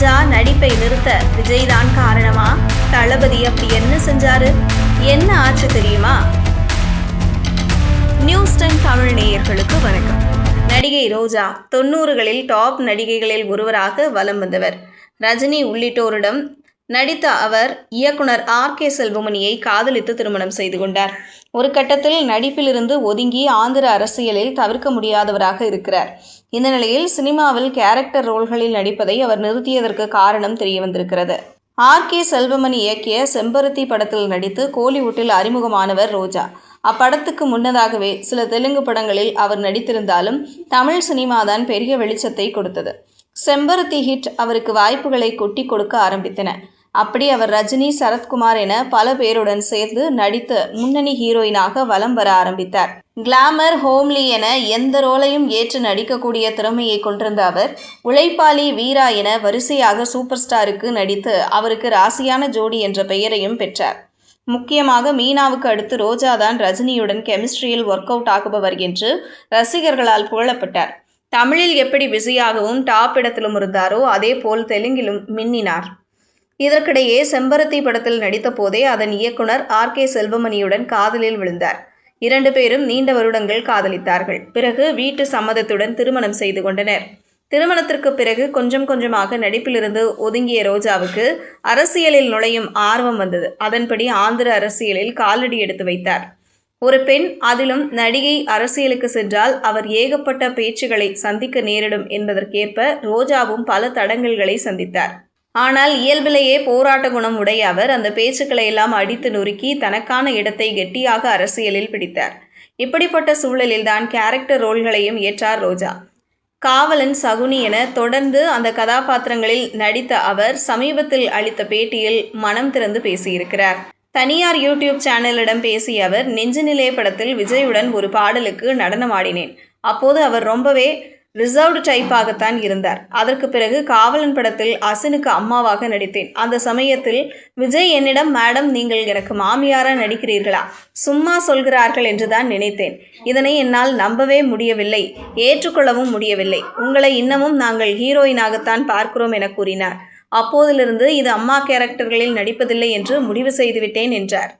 நடிப்பை நிறுத்த விஜய் தான் காரணமா? தளபதி அப்படி என்ன செஞ்சாரு? என்ன ஆச்சு தெரியுமா? நியூஸ் டென் தமிழ் நேயர்களுக்கு வணக்கம். நடிகை ரோஜா தொண்ணூறுகளில் டாப் நடிகைகளில் ஒருவராக வலம் வந்தவர். ரஜினி உள்ளிட்டோரிடம் நடித்த அவர் இயக்குனர் ஆர் கே செல்வமணியை காதலித்து திருமணம் செய்து கொண்டார். ஒரு கட்டத்தில் நடிப்பிலிருந்து ஒதுங்கி ஆந்திர அரசியலில் தவிர்க்க முடியாதவராக இருக்கிறார். இந்த நிலையில் சினிமாவில் கேரக்டர் ரோல்களில் நடிப்பதை அவர் நிறுத்தியதற்கு காரணம் தெரிய வந்திருக்கிறது ஆர் கே செல்வமணி இயக்கிய செம்பருத்தி படத்தில் நடித்து கோலிவுட்டில் அறிமுகமானவர் ரோஜா. அப்படத்துக்கு முன்னதாகவே சில தெலுங்கு படங்களில் அவர் நடித்திருந்தாலும் தமிழ் சினிமாதான் பெரிய வெளிச்சத்தை கொடுத்தது. செம்பருத்தி ஹிட் அவருக்கு வாய்ப்புகளை கொட்டி கொடுக்க ஆரம்பித்தன. அப்படி அவர் ரஜினி சரத்குமார் என பல பேருடன் சேர்ந்து நடித்து முன்னணி ஹீரோயினாக வலம் வர ஆரம்பித்தார். கிளாமர் ஹோம்லி என எந்த ரோலையும் ஏற்று நடிக்கக்கூடிய திறமையை கொண்டிருந்த அவர் உழைப்பாளி வீரா என வரிசையாக சூப்பர் ஸ்டாருக்கு நடித்து அவருக்கு ராசியான ஜோடி என்ற பெயரையும் பெற்றார். முக்கியமாக மீனாவுக்கு அடுத்து ரோஜாதான் ரஜினியுடன் கெமிஸ்ட்ரியில் ஒர்க் அவுட் ஆகுபவர் என்று ரசிகர்களால் புகழப்பட்டார். தமிழில் எப்படி பிஸியாகவும் டாப் இடத்திலும் இருந்தாரோ அதே போல் தெலுங்கிலும் மின்னினார். இதற்கிடையே செம்பருத்தி படத்தில் நடித்த போதே அதன் இயக்குனர் ஆர் கே செல்வமணியுடன் காதலில் விழுந்தார். இரண்டு பேரும் நீண்ட வருடங்கள் காதலித்தார்கள். பிறகு வீட்டு சம்மதத்துடன் திருமணம் செய்து கொண்டனர். திருமணத்திற்கு பிறகு கொஞ்சம் கொஞ்சமாக நடிப்பிலிருந்து ஒதுங்கிய ரோஜாவுக்கு அரசியலில் நுழையும் ஆர்வம் வந்தது. அதன்படி ஆந்திர அரசியலில் காலடி எடுத்து வைத்தார். ஒரு பெண் அதிலும் நடிகை அரசியலுக்கு சென்றால் அவர் ஏகப்பட்ட பேச்சுகளை சந்திக்க நேரிடும் என்பதற்கேற்ப ரோஜாவும் பல தடங்கல்களை சந்தித்தார். ஆனால் இயல்பிலேயே போராட்ட குணம் உடைய அவர் அந்த பேச்சுக்களை எல்லாம் அடித்து நொறுக்கி தனக்கான இடத்தை கெட்டியாக அரசியலில் பிடித்தார். இப்படிப்பட்ட சூழலில்தான் கேரக்டர் ரோல்களையும் ஏற்றார் ரோஜா. காவலன் சகுனி என தொடர்ந்து அந்த கதாபாத்திரங்களில் நடித்த அவர் சமீபத்தில் அளித்த பேட்டியில் மனம் திறந்து பேசியிருக்கிறார். தனியார் யூடியூப் சேனலிடம் பேசிய அவர் நெஞ்சுநிலே படத்தில் விஜயுடன் ஒரு பாடலுக்கு நடனமாடினேன். அப்போது அவர் ரொம்பவே ரிசர்வ்டு டைப்பாகத்தான் இருந்தார். அதற்கு பிறகு காவலன் படத்தில் அசினுக்கு அம்மாவாக நடித்தேன். அந்த சமயத்தில் விஜய் என்னிடம் மேடம் நீங்கள் எனக்கு மாமியாரா நடிக்கிறீர்களா? சும்மா சொல்கிறார்கள் என்றுதான் நினைத்தேன். இதனை என்னால் நம்பவே முடியவில்லை. ஏற்றுக்கொள்ளவும் முடியவில்லை. உங்களை இன்னமும் நாங்கள் ஹீரோயினாகத்தான் பார்க்கிறோம் என கூறினார். அப்போதிலிருந்து இது அம்மா கேரக்டர்களில் நடிப்பதில்லை என்று முடிவு செய்துவிட்டேன் என்றார்.